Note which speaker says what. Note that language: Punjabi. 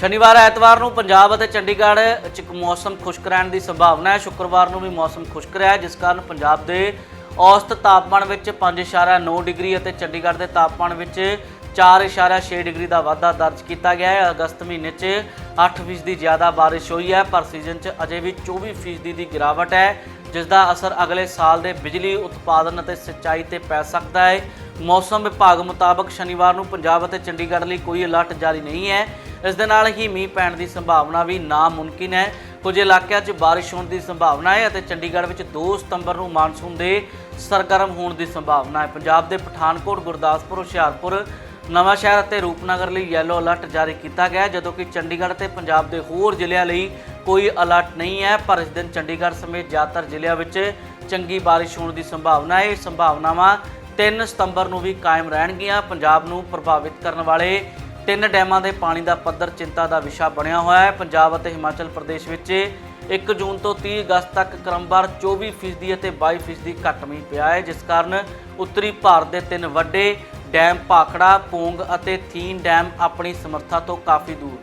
Speaker 1: ਸ਼ਨੀਵਾਰ ਐਤਵਾਰ ਨੂੰ ਪੰਜਾਬ ਅਤੇ ਚੰਡੀਗੜ੍ਹ 'ਚ ਮੌਸਮ ਖੁਸ਼ਕ ਰਹਿਣ ਦੀ ਸੰਭਾਵਨਾ ਹੈ। ਸ਼ੁੱਕਰਵਾਰ ਨੂੰ ਵੀ ਮੌਸਮ ਖੁਸ਼ਕ ਰਿਹਾ ਜਿਸ ਕਾਰਨ ਪੰਜਾਬ ਦੇ ਔਸਤ ਤਾਪਮਾਨ ਵਿੱਚ 5.9 ਡਿਗਰੀ ਅਤੇ ਚੰਡੀਗੜ੍ਹ ਦੇ ਤਾਪਮਾਨ ਵਿੱਚ 4.6 ਡਿਗਰੀ ਦਾ ਵਾਧਾ ਦਰਜ ਕੀਤਾ ਗਿਆ ਹੈ। ਅਗਸਤ ਮਹੀਨੇ 'ਚ 8% ਦੀ ਜ਼ਿਆਦਾ ਬਾਰਿਸ਼ ਹੋਈ ਹੈ, ਪਰ ਸੀਜ਼ਨ 'ਚ ਅਜੇ ਵੀ 24% ਦੀ ਗਿਰਾਵਟ ਹੈ, ਜਿਸ ਦਾ ਅਸਰ ਅਗਲੇ ਸਾਲ ਦੇ ਬਿਜਲੀ ਉਤਪਾਦਨ ਅਤੇ ਸਿੰਚਾਈ ਤੇ ਪੈ ਸਕਦਾ ਹੈ। ਮੌਸਮ ਵਿਭਾਗ ਮੁਤਾਬਕ ਸ਼ਨੀਵਾਰ ਨੂੰ ਪੰਜਾਬ ਅਤੇ ਚੰਡੀਗੜ੍ਹ ਲਈ ਕੋਈ ਅਲਰਟ ਜਾਰੀ ਨਹੀਂ ਹੈ। ਇਸ ਦੇ ਨਾਲ ਹੀ ਮੀਂਹ ਪੈਣ ਦੀ ਸੰਭਾਵਨਾ ਵੀ ਨਾ ਮੁਮਕਿਨ ਹੈ। ਕੁਝ ਇਲਾਕਿਆਂ 'ਚ ਬਾਰਿਸ਼ ਹੋਣ ਦੀ ਸੰਭਾਵਨਾ ਹੈ ਅਤੇ ਚੰਡੀਗੜ੍ਹ ਵਿੱਚ 2 ਸਤੰਬਰ ਨੂੰ ਮਾਨਸੂਨ ਦੇ ਸਰਗਰਮ ਹੋਣ ਦੀ ਸੰਭਾਵਨਾ ਹੈ। ਪੰਜਾਬ ਦੇ ਪਠਾਨਕੋਟ, ਗੁਰਦਾਸਪੁਰ, ਹੁਸ਼ਿਆਰਪੁਰ, ਨਵਾਂ ਸ਼ਹਿਰ ਅਤੇ ਰੂਪਨਗਰ ਲਈ ਯੈਲੋ ਅਲਰਟ ਜਾਰੀ ਕੀਤਾ ਗਿਆ ਜਦੋਂ ਕਿ ਚੰਡੀਗੜ੍ਹ ਤੇ ਪੰਜਾਬ ਦੇ ਹੋਰ ਜ਼ਿਲ੍ਹਿਆਂ ਲਈ ਕੋਈ ਅਲਰਟ ਨਹੀਂ ਹੈ। ਪਰ ਇਸ ਦਿਨ ਚੰਡੀਗੜ੍ਹ ਸਮੇਤ ਜ਼ਿਆਦਾਤਰ ਜ਼ਿਲ੍ਹਿਆਂ ਵਿੱਚ ਚੰਗੀ ਬਾਰਿਸ਼ ਹੋਣ ਦੀ ਸੰਭਾਵਨਾ ਹੈ। ਇਹ ਸੰਭਾਵਨਾਵਾਂ 3 ਸਤੰਬਰ ਨੂੰ ਵੀ ਕਾਇਮ ਰਹਿਣਗੀਆਂ। ਪੰਜਾਬ ਨੂੰ ਪ੍ਰਭਾਵਿਤ ਕਰਨ ਵਾਲੇ ਤਿੰਨ ਡੈਮਾਂ ਦੇ ਪਾਣੀ ਦਾ ਪੱਧਰ ਚਿੰਤਾ ਦਾ ਵਿਸ਼ਾ ਬਣਿਆ ਹੋਇਆ ਹੈ। ਪੰਜਾਬ ਅਤੇ ਹਿਮਾਚਲ ਪ੍ਰਦੇਸ਼ ਵਿੱਚ 1 ਜੂਨ ਤੋਂ 30 ਅਗਸਤ ਤੱਕ ਕ੍ਰਮਵਾਰ 24% ਅਤੇ 22% ਘੱਟ ਮੀਂਹ ਪਿਆ ਹੈ, ਜਿਸ ਕਾਰਨ ਉੱਤਰੀ ਭਾਰਤ ਦੇ ਤਿੰਨ ਵੱਡੇ ਡੈਮ ਭਾਖੜਾ, ਪੋਂਗ ਅਤੇ ਥੀਨ ਡੈਮ ਆਪਣੀ ਸਮਰੱਥਾ ਤੋਂ ਕਾਫੀ ਦੂਰ